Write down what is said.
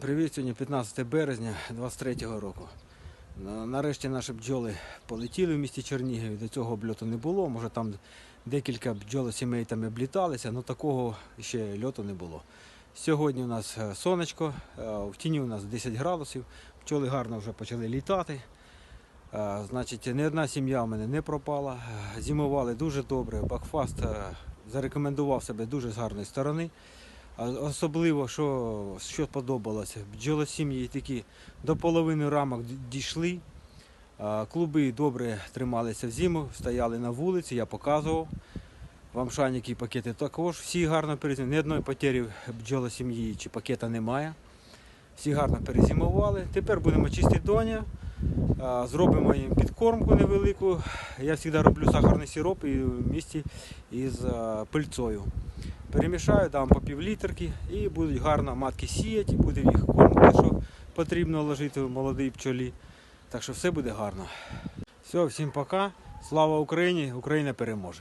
Привіт, сьогодні 15 березня 23 року. Нарешті наші бджоли полетіли в місті Чернігів. До цього обльоту не було. Може там декілька бджолосімей там обліталися, але такого ще льоту не було. Сьогодні у нас е, сонечко, е, в тіні у нас 10 градусів. Пчоли гарно вже почали літати. Е, Значить, ні одна сім'я в мене не пропала. Зимували дуже добре. Бакфаст зарекомендував себе дуже з гарної сторони. Особливо, що, що подобалося, бджолосім'ї такі до половини рамок дійшли. Клуби добре трималися в зиму, стояли на вулиці, я показував. Вам шайники пакети також всі гарно перезимували. Ні одної потері бджолосім'ї чи пакета немає. Всі гарно перезимували. Тепер будемо чистити доня. Зробимо їм підкормку невелику. Я завжди роблю сахарний сироп і в місті із а, пильцою. Перемішаю, дам по пів літерки і будуть гарно матки сіяти, буде їх корм, що потрібно ложити в молодій пчолі. Так що все буде гарно. Все, всім пока. Слава Україні! Україна переможе!